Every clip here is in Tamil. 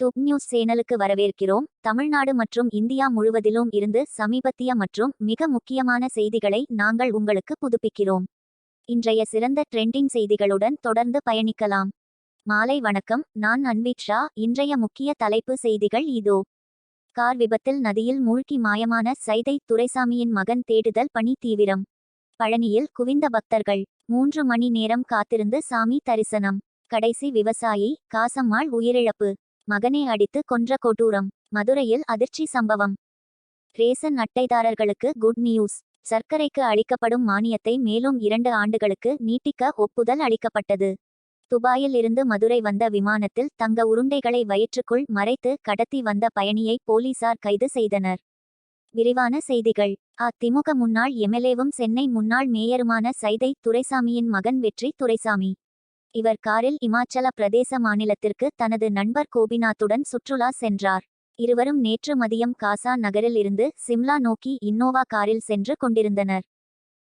டூப் நியூஸ் சேனலுக்கு வரவேற்கிறோம். தமிழ்நாடு மற்றும் இந்தியா முழுவதிலும் இருந்து சமீபத்திய மற்றும் மிக முக்கியமான செய்திகளை நாங்கள் உங்களுக்கு புதுப்பிக்கிறோம். இன்றைய சிறந்த ட்ரெண்டிங் செய்திகளுடன் தொடர்ந்து பயணிக்கலாம். மாலை வணக்கம் நான் அன்வித் ஷா. இன்றைய முக்கிய தலைப்பு செய்திகள் இதோ. கார் விபத்தில் நதியில் மூழ்கி மாயமான சைதை துரைசாமியின் மகன் தேடுதல் பணி தீவிரம். பழனியில் குவிந்த பக்தர்கள். மூன்று மணி நேரம் காத்திருந்து சாமி தரிசனம். கடைசி விவசாயி காசம்மாள் உயிரிழப்பு. மகனை அடித்து கொன்ற கொடூரம். மதுரையில் அதிர்ச்சி சம்பவம். ரேசன் அட்டைதாரர்களுக்கு குட் நியூஸ். சர்க்கரைக்கு அளிக்கப்படும் மானியத்தை மேலும் இரண்டு ஆண்டுகளுக்கு நீட்டிக்க ஒப்புதல் அளிக்கப்பட்டது. துபாயில் இருந்து மதுரை வந்த விமானத்தில் தங்க உருண்டைகளை வயிற்றுக்குள் மறைத்து கடத்தி வந்த பயணியை போலீசார் கைது செய்தனர். விரிவான செய்திகள். அதிமுக முன்னாள் எம்எல்ஏவும் சென்னை முன்னாள் மேயருமான சைதை துரைசாமியின் மகன் வெற்றி துரைசாமி. இவர் காரில் இமாச்சல பிரதேச மாநிலத்திற்கு தனது நண்பர் கோபிநாத்துடன் சுற்றுலா சென்றார். இருவரும் நேற்று மதியம் காசா நகரில் இருந்து சிம்லா நோக்கி இன்னோவா காரில் சென்று கொண்டிருந்தனர்.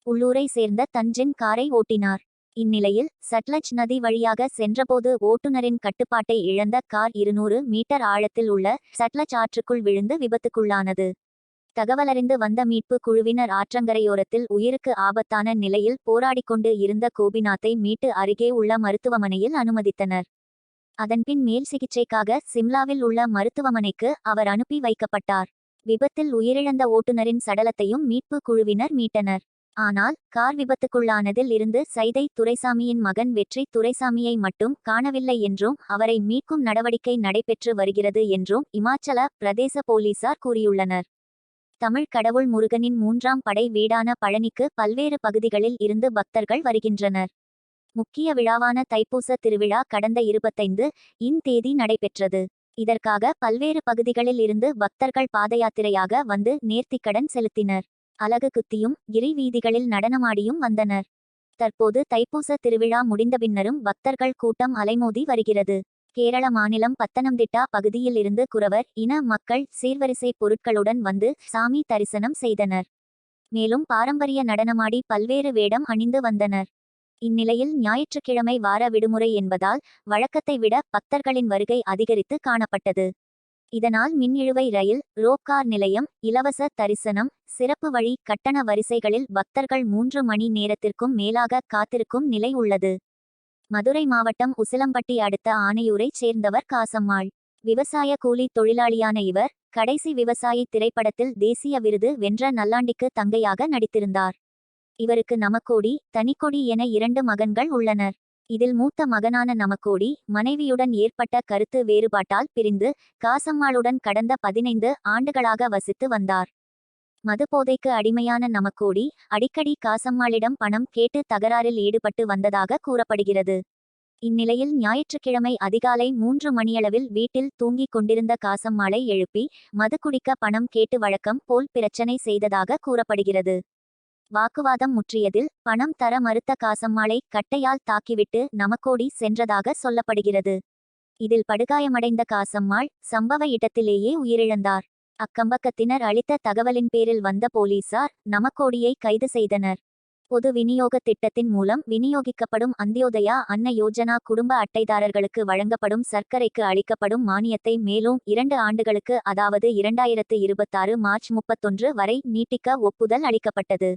உள்ளூரை சேர்ந்த தஞ்சின் காரை ஓட்டினார். இந்நிலையில் சட்லஜ் நதி வழியாக சென்றபோது ஓட்டுநரின் கட்டுப்பாட்டை இழந்த கார் இருநூறு மீட்டர் ஆழத்தில் உள்ள சட்லஜ் ஆற்றுக்குள் விழுந்து விபத்துக்குள்ளானது. தகவலறிந்து வந்த மீட்பு குழுவினர் ஆற்றங்கரையோரத்தில் உயிருக்கு ஆபத்தான நிலையில் போராடிக்கொண்டு இருந்த கோபிநாத்தை மீட்டு அருகே உள்ள மருத்துவமனையில் அனுமதித்தனர். அதன்பின் மேல் சிகிச்சைக்காக சிம்லாவில் உள்ள மருத்துவமனைக்கு அவர் அனுப்பி வைக்கப்பட்டார். விபத்தில் உயிரிழந்த ஓட்டுநரின் சடலத்தையும் மீட்பு குழுவினர் மீட்டனர். ஆனால் கார் விபத்துக்குள்ளானதில் இருந்து சைதை துரைசாமியின் மகன் வெற்றி துரைசாமியை மட்டும் காணவில்லை என்றும் அவரை மீட்கும் நடவடிக்கை நடைபெற்று வருகிறது என்றும் இமாச்சல பிரதேச போலீசார் கூறியுள்ளனர். தமிழ் கடவுள் முருகனின் மூன்றாம் படை வீடான பழனிக்கு பல்வேறு பகுதிகளில் இருந்து பக்தர்கள் வருகின்றனர். முக்கிய விழாவான தைப்பூச திருவிழா கடந்த இருபத்தைந்து இன் தேதி நடைபெற்றது. இதற்காக பல்வேறு பகுதிகளில் இருந்து பக்தர்கள் பாதயாத்திரையாக வந்து நேர்த்திக்கடன் செலுத்தினர். அலகு குத்தியும் கிரி வீதிகளில் நடனமாடியும் வந்தனர். தற்போது தைப்பூச திருவிழா முடிந்த பின்னரும் பக்தர்கள் கூட்டம் அலைமோதி வருகிறது. கேரள மாநிலம் பத்தனம்திட்டா பகுதியில் இருந்து குறவர் இன மக்கள் சீர்வரிசை பொருட்களுடன் வந்து சாமி தரிசனம் செய்தனர். மேலும் பாரம்பரிய நடனமாடி பல்வேறு வேடம் அணிந்து வந்தனர். இந்நிலையில் ஞாயிற்றுக்கிழமை வார விடுமுறை என்பதால் வழக்கத்தை விட பக்தர்களின் வருகை அதிகரித்து காணப்பட்டது. இதனால் மின்னிழுவை ரயில் ரோப்கார் நிலையம் இலவச தரிசனம் சிறப்பு வழி கட்டண வரிசைகளில் பக்தர்கள் மூன்று மணி நேரத்திற்கும் மேலாக காத்திருக்கும் நிலை உள்ளது. மதுரை மாவட்டம் உசிலம்பட்டி அடுத்த ஆனையூரைச் சேர்ந்தவர் காசம்மாள். விவசாய கூலி தொழிலாளியான இவர் கடைசி விவசாயி திரைப்படத்தில் தேசிய விருது வென்ற நல்லாண்டிக்கு தங்கையாக நடித்திருந்தார். இவருக்கு நமக்கோடி தனிக்கொடி என இரண்டு மகன்கள் உள்ளனர். இதில் மூத்த மகனான நமக்கோடி மனைவியுடன் ஏற்பட்ட கருத்து வேறுபாட்டால் பிரிந்து காசம்மாளுடன் கடந்த பதினைந்து ஆண்டுகளாக வசித்து வந்தார். மதுபோதைக்கு அடிமையான நமக்கோடி அடிக்கடி காசம்மாளிடம் பணம் கேட்டு தகராறில் ஈடுபட்டு வந்ததாக கூறப்படுகிறது. இந்நிலையில் ஞாயிற்றுக்கிழமை அதிகாலை மூன்று மணியளவில் வீட்டில் தூங்கிக் கொண்டிருந்த காசம்மாளை எழுப்பி மது குடிக்க பணம் கேட்டு வழக்கம் போல் பிரச்சனை செய்ததாக கூறப்படுகிறது. வாக்குவாதம் முற்றியதில் பணம் தர மறுத்த காசம்மாளை கட்டையால் தாக்கிவிட்டு நமக்கோடி சென்றதாக சொல்லப்படுகிறது. இதில் படுகாயமடைந்த காசம்மாள் சம்பவ இடத்திலேயே உயிரிழந்தார். அக்கம்பக்கத்தினர் அளித்த தகவலின் பேரில் வந்த போலீசார் நமக்கோடியை கைது செய்தனர். பொது விநியோக திட்டத்தின் மூலம் விநியோகிக்கப்படும் அந்தியோதயா அன்ன யோஜனா குடும்ப அட்டைதாரர்களுக்கு வழங்கப்படும் சர்க்கரைக்கு அளிக்கப்படும் மானியத்தை மேலும் இரண்டு ஆண்டுகளுக்கு அதாவது இரண்டாயிரத்து இருபத்தாறு மார்ச் முப்பத்தொன்று வரை நீட்டிக்க ஒப்புதல் அளிக்கப்பட்டது.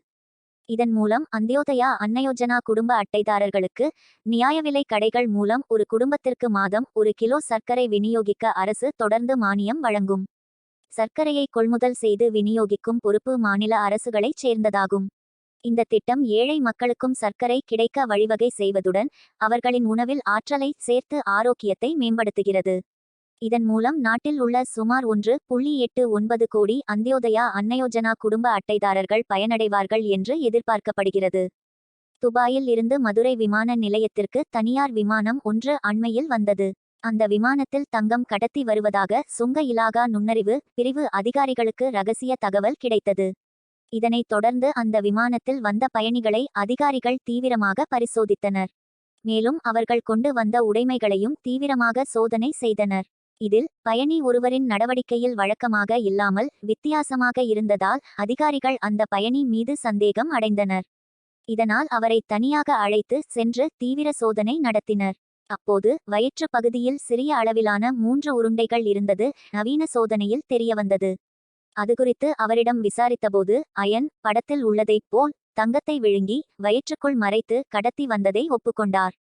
இதன் மூலம் அந்தியோதயா அன்னயோஜனா குடும்ப அட்டைதாரர்களுக்கு நியாய விலை கடைகள் மூலம் ஒரு குடும்பத்திற்கு மாதம் ஒரு கிலோ சர்க்கரை விநியோகிக்க அரசு தொடர்ந்து மானியம் வழங்கும். சர்க்கரையை கொள்முதல் செய்து விநியோகிக்கும் பொறுப்பு மாநில அரசுகளைச் சேர்ந்ததாகும். இந்த திட்டம் ஏழை மக்களுக்கும் சர்க்கரை கிடைக்க வழிவகை செய்வதுடன் அவர்களின் உணவில் ஆற்றலை சேர்த்து ஆரோக்கியத்தை மேம்படுத்துகிறது. இதன் மூலம் நாட்டில் உள்ள சுமார் ஒன்று புள்ளி எட்டு ஒன்பது கோடி அந்தியோதயா அன்னயோஜனா குடும்ப அட்டைதாரர்கள் பயனடைவார்கள் என்று எதிர்பார்க்கப்படுகிறது. துபாயில் இருந்து மதுரை விமான நிலையத்திற்கு தனியார் விமானம் ஒன்று அண்மையில் வந்தது. அந்த விமானத்தில் தங்கம் கடத்தி வருவதாக சுங்க இலாகா நுண்ணறிவு பிரிவு அதிகாரிகளுக்கு ரகசிய தகவல் கிடைத்தது. இதனைத் தொடர்ந்து அந்த விமானத்தில் வந்த பயணிகளை அதிகாரிகள் தீவிரமாக பரிசோதித்தனர். மேலும் அவர்கள் கொண்டு வந்த உடைமைகளையும் தீவிரமாக சோதனை செய்தனர். இதில் பயணி ஒருவரின் நடவடிக்கையில் வழக்கமாக இல்லாமல் வித்தியாசமாக இருந்ததால் அதிகாரிகள் அந்த பயணி மீது சந்தேகம் அடைந்தனர். இதனால் அவரை தனியாக அழைத்து சென்று தீவிர சோதனை நடத்தினர். அப்போது வயிற்று பகுதியில் சிறிய அளவிலான மூன்று உருண்டைகள் இருந்தது நவீன சோதனையில் தெரியவந்தது. அது குறித்து அவரிடம் விசாரித்தபோது அயன் படத்தில் உள்ளதைப் போல் தங்கத்தை விழுங்கி வயிற்றுக்குள் மறைத்து கடத்தி வந்ததை ஒப்புக்கொண்டார்.